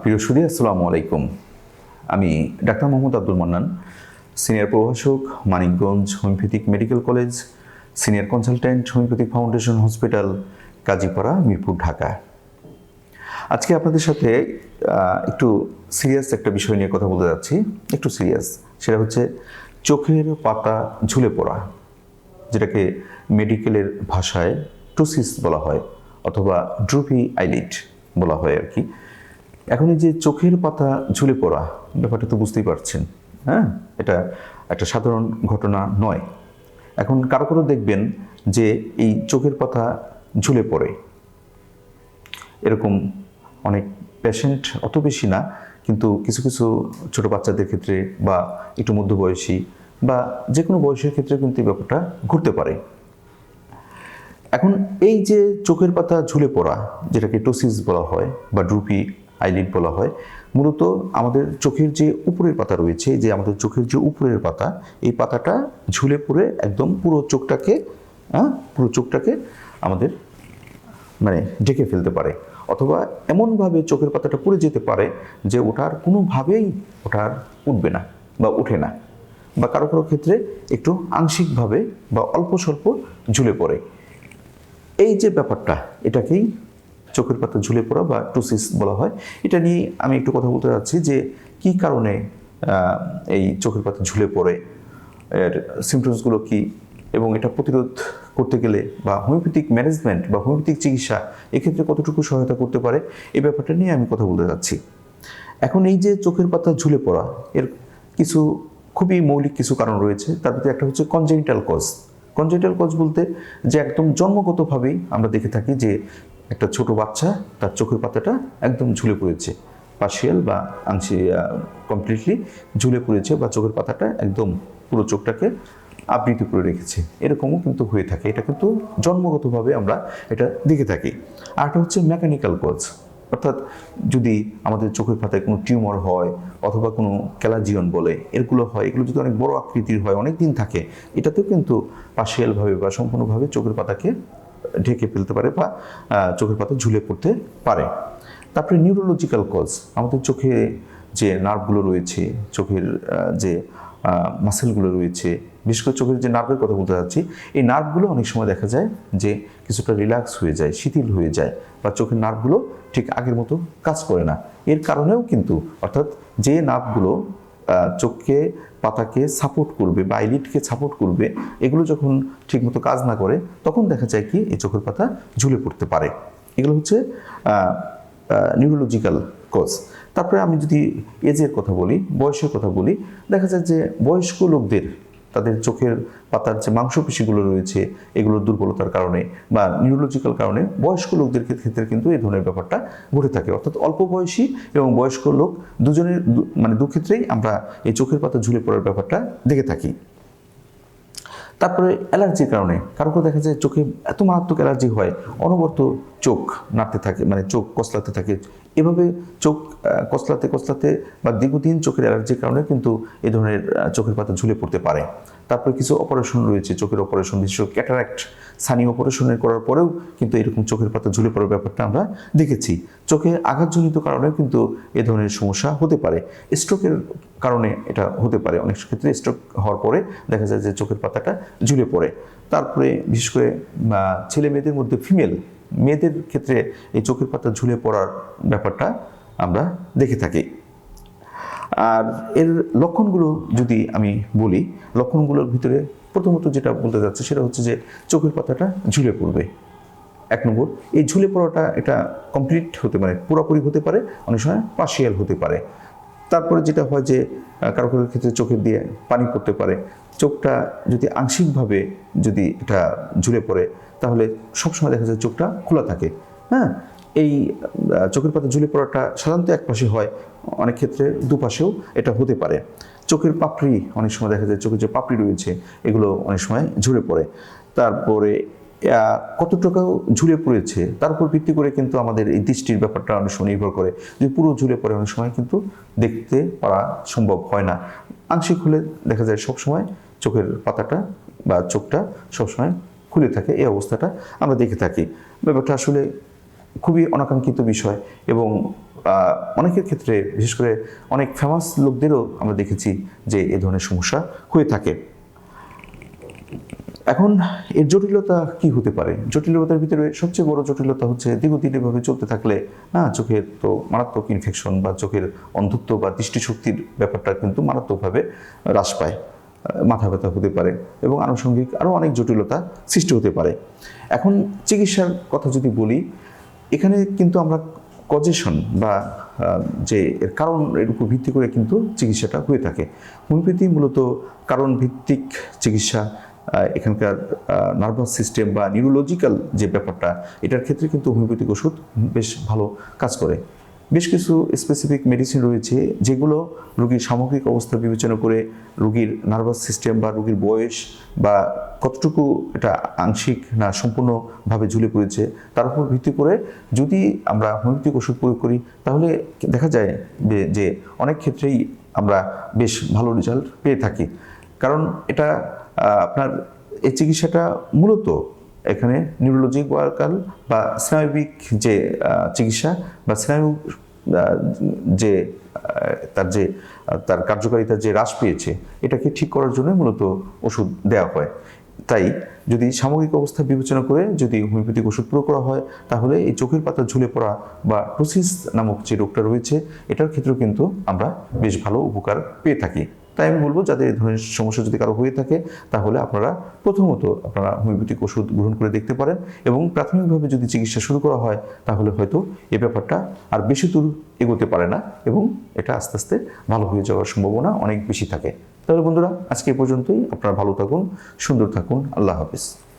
প্রিয় সুদী আসসালামু আলাইকুম। আমি ডাক্তার মোহাম্মদ আব্দুল মান্নান, সিনিয়র প্রভাষক, Manikganj homeopathic medical college, senior consultant, homeopathic foundation hospital, Kazipara, Mirpur, Dhaka. আজকে আপনাদের সাথে একটু সিরিয়াস একটা বিষয় নিয়ে কথা বলতে যাচ্ছি। একটু সিরিয়াস, সেটা হচ্ছে চোখের পাতা ঝুলে পড়া, যেটাকে মেডিকেলের ভাষায় টুসিস বলা হয়, অথবা ড্রুপি আইলিট বলা হয় আর কি। এখন এই যে চোখের পাতা ঝুলে পড়া, ব্যাপারটা তো বুঝতেই পারছেন হ্যাঁ? এটা একটা সাধারণ ঘটনা নয়। এখন কারও কারও দেখবেন যে এই চোখের পাতা ঝুলে পড়ে। এরকম অনেক পেশেন্ট অত বেশি না, কিন্তু কিছু কিছু ছোট বাচ্চাদের ক্ষেত্রে বা একটু মধ্যবয়সী বা যে কোনো বয়সের ক্ষেত্রে কিন্তু এই ব্যাপারটা ঘটতে পারে। এখন এই যে চোখের পাতা ঝুলে পড়া, যেটাকে টোসিস বলা হয় বা ড্রুপি আইলিড বলা হয়, মূলত আমাদের চোখের যে উপরের পাতা রয়েছে, যে আমাদের চোখের যে উপরের পাতা, এই পাতাটা ঝুলে পড়ে একদম পুরো চোখটাকে পুরো চোখটাকে আমাদের মানে ঢেকে ফেলতে পারে। অথবা এমনভাবে চোখের পাতাটা পড়ে যেতে পারে যে ওটার কোনোভাবেই ওটার উঠবে না বা ওঠে না বা কারও কারও ক্ষেত্রে একটু আংশিকভাবে বা অল্প স্বল্প ঝুলে পড়ে। এই যে ব্যাপারটা, এটাকেই চোখের পাতা ঝুলে পড়া বা টুসিস বলা হয়, এটা নিয়ে আমি একটু কথা বলতে যাচ্ছি যে কি কারণে এই চোখের পাতা ঝুলে পড়ে, এর সিমটমসগুলো কি এবং এটা প্রতিরোধ করতে গেলে বা হোমিওপ্যাথিক ম্যানেজমেন্ট বা হোমিওপ্যাথিক চিকিৎসা এক্ষেত্রে কতটুকু সহায়তা করতে পারে, এই ব্যাপারটা নিয়ে আমি কথা বলতে যাচ্ছি। এখন এই যে চোখের পাতা ঝুলে পড়া, এর কিছু খুবই মৌলিক কিছু কারণ রয়েছে, তার মধ্যে একটা হচ্ছে কনজেনিটাল কজ কনজেনিটাল কজ বলতে যে একদম জন্মগতভাবেই আমরা দেখে থাকি যে একটা ছোট বাচ্চা, তার চোখের পাতাটা একদম ঝুলে পড়েছে। পার্শিয়াল বা আংশি কমপ্লিটলি ঝুলে পড়েছে বা চোখের পাতাটা একদম পুরো চোখটাকে আবৃত করে রেখেছে। এরকমও কিন্তু হয়ে থাকে। এটা কিন্তু জন্মগতভাবে আমরা এটা দেখে থাকি। আর একটা হচ্ছে মেকানিক্যাল কজ অর্থাৎ যদি আমাদের চোখের পাতায় কোনো টিউমার হয় অথবা কোনো ক্যালাজিয়ন বলে এগুলো হয়, এগুলো যদি অনেক বড় আকৃতির হয়, অনেক দিন থাকে, এটাতেও কিন্তু পার্শিয়ালভাবে বা সম্পূর্ণভাবে চোখের পাতাকে ঢেকে ফেলতে পারে বা চোখের পাতা ঝুলে পড়তে পারে। তারপরে নিউরোলজিক্যাল কজ আমাদের চোখে যে নার্ভগুলো রয়েছে, চোখের যে মাসেলগুলো রয়েছে, বিশেষ করে চোখের যে নার্ভের কথা বলতে চাচ্ছি এই নার্ভগুলো অনেক সময় দেখা যায় যে কিছুটা রিল্যাক্স হয়ে যায়, শিথিল হয়ে যায় বা চোখের নার্ভগুলো ঠিক আগের মতো কাজ করে না। এর কারণেও কিন্তু, অর্থাৎ যে নার্ভগুলো চোখকে, পাতাকে সাপোর্ট করবে বা আইলিডকে সাপোর্ট করবে, এগুলো যখন ঠিকমতো কাজ না করে, তখন দেখা যায় কি এই চোখের পাতা ঝুলে পড়তে পারে। এগুলো হচ্ছে নিউরোলজিক্যাল কজ তারপরে আমি যদি এজের কথা বলি, বয়সের কথা বলি, দেখা যায় যে বয়স্ক লোকদের তাদের চোখের পাতার যে মাংসপেশিগুলো রয়েছে, এগুলোর দুর্বলতার কারণে বা নিউরোলজিক্যাল কারণে বয়স্ক লোকদের ক্ষেত্রে কিন্তু এই ধরনের ব্যাপারটা ঘটে থাকে। অর্থাৎ অল্প বয়সী এবং বয়স্ক লোক দুজনের মানে দুক্ষেত্রেই আমরা এই চোখের পাতা ঝুলে পড়ার ব্যাপারটা দেখে থাকি। তারপরে অ্যালার্জির কারণে কারও কারও দেখা যায় চোখে এত মারাত্মক অ্যালার্জি হয়, অনবরত চোখ নাড়তে থাকে মানে চোখ কসলাতে থাকে। এভাবে চোখ কসলাতে কসলাতে বা দীর্ঘদিন চোখের অ্যালার্জির কারণে কিন্তু এ ধরনের চোখের পাতা ঝুলে পড়তে পারে। তারপরে কিছু অপারেশন রয়েছে, চোখের অপারেশন বিশেষ ক্যাটারাক্ট সানি অপারেশনের করার পরেও কিন্তু এরকম চোখের পাতা ঝুলে পড়ার ব্যাপারটা আমরা দেখেছি। চোখে আঘাতজনিত কারণেও কিন্তু এ ধরনের সমস্যা হতে পারে। স্ট্রোকের কারণে এটা হতে পারে। অনেক ক্ষেত্রে স্ট্রোক হওয়ার পরে দেখা যায় যে চোখের পাতাটা ঝুলে পড়ে। তারপরে বিশেষ করে ছেলে মেয়েদের মধ্যে ফিমেল মেয়েদের ক্ষেত্রে এই চোখের পাতা ঝুলে পড়ার ব্যাপারটা আমরা দেখে থাকি। আর এর লক্ষণগুলো যদি আমি বলি, লক্ষণগুলোর ভিতরে প্রথমত যেটা বলতে যাচ্ছে সেটা হচ্ছে যে চোখের পাতাটা ঝুলে পড়বে। এক নম্বর, এই ঝুলে পড়াটা এটা কমপ্লিট হতে পারে, পুরোপুরি হতে পারে, অনেক সময় পার্শিয়াল হতে পারে। তারপরে যেটা হয় যে কারও কারোর ক্ষেত্রে চোখের দিয়ে পানি পড়তে পারে। চোখটা যদি আংশিকভাবে যদি এটা ঝুলে পড়ে, তাহলে সবসময় দেখা যায় চোখটা খোলা থাকে। হ্যাঁ? এই চোখের পাতা ঝুলে পড়াটা সাধারণত এক পাশে হয় অনেক ক্ষেত্রে দুপাশেও এটা হতে পারে। চোখের পাপড়ি অনেক সময় দেখা যায় চোখের যে পাপড়ি রয়েছে এগুলো অনেক সময় ঝরে পড়ে। তারপরে আহ, কতটুকু ঝুলে পড়েছে তার উপর ভিত্তি করে কিন্তু আমাদের এই দৃষ্টির ব্যাপারটা অনেক সময় নির্ভর করে। যদি পুরো ঝুলে পড়ে অনেক সময় কিন্তু দেখতে পারা সম্ভব হয় না। আংশিক হলে দেখা যায় সবসময় চোখের পাতাটা বা চোখটা সবসময় খুলে থাকে এই অবস্থাটা আমরা দেখে থাকি। ব্যাপারটা আসলে খুবই অনাকাঙ্ক্ষিত বিষয় এবং অনেকের ক্ষেত্রে, বিশেষ করে অনেক ফেমাস লোকদেরও আমরা দেখেছি যে এ ধরনের সমস্যা হয়ে থাকে। এখন এর জটিলতা কি হতে পারে? জটিলতার ভিতরে সবচেয়ে বড় জটিলতা হচ্ছে দীর্ঘদিন এভাবে চলতে থাকলে, না, চোখের তো মারাত্মক ইনফেকশন বা চোখের অন্ধত্ব বা দৃষ্টিশক্তির ব্যাপারটা কিন্তু মারাত্মকভাবে হ্রাস পায় মাথা ব্যথা হতে পারে এবং আনুষঙ্গিক আরও অনেক জটিলতা সৃষ্টি হতে পারে। এখন চিকিৎসার কথা যদি বলি, এখানে কিন্তু আমরা কজেশন বা যে এর কারণ এর উপর ভিত্তি করে কিন্তু চিকিৎসাটা হয়ে থাকে। হোমিওপ্যাথি মূলত কারণ ভিত্তিক চিকিৎসা এখানকার নার্ভাস সিস্টেম বা নিউরোলজিক্যাল যে ব্যাপারটা, এটার ক্ষেত্রে কিন্তু হোমিওপ্যাথিক ওষুধ বেশ ভালো কাজ করে। বেশ কিছু স্পেসিফিক মেডিসিন রয়েছে যেগুলো রোগীর সামগ্রিক অবস্থা বিবেচনা করে রোগীর নার্ভাস সিস্টেম বা রোগীর বয়স বা কতটুকু এটা আংশিক না সম্পূর্ণভাবে ঝুলে পড়েছে তার উপর ভিত্তি করে যদি আমরা হোমিওপ্যাথিক ওষুধ প্রয়োগ করি, তাহলে দেখা যায় যে- অনেক ক্ষেত্রেই আমরা বেশ ভালো রেজাল্ট পেয়ে থাকি। কারণ এটা আপনার এই চিকিৎসাটা মূলত এখানে নিউরোলজিক ওয়ার্কাল বা স্নায়বিক যে চিকিৎসা বা স্নায়ু যে তার যে তার কার্যকারিতা যে হ্রাস পেয়েছে, এটাকে ঠিক করার জন্য মূলত ওষুধ দেওয়া হয়। তাই যদি সামগ্রিক অবস্থা বিবেচনা করে যদি হোমিওপ্যাথিক ওষুধ প্রয়োগ করা হয়, তাহলে এই চোখের পাতা ঝুলে পড়া বা টোসিস নামক যে রোগটা রয়েছে, এটার ক্ষেত্রেও কিন্তু আমরা বেশ ভালো উপকার পেয়ে থাকি। তাই আমি বলব যাদের এই ধরনের সমস্যা যদি কারও হয়ে থাকে, তাহলে আপনারা প্রথমত আপনারা হোমিওপ্যাথিক ওষুধ গ্রহণ করে দেখতে পারেন এবং প্রাথমিকভাবে যদি চিকিৎসা শুরু করা হয়, তাহলে হয়তো এ ব্যাপারটা আর বেশি দূর এগোতে পারে না এবং এটা আস্তে আস্তে ভালো হয়ে যাওয়ার সম্ভাবনা অনেক বেশি থাকে। তাহলে বন্ধুরা, আজকে এ পর্যন্তই। আপনারা ভালো থাকুন, সুন্দর থাকুন। আল্লাহ হাফিজ।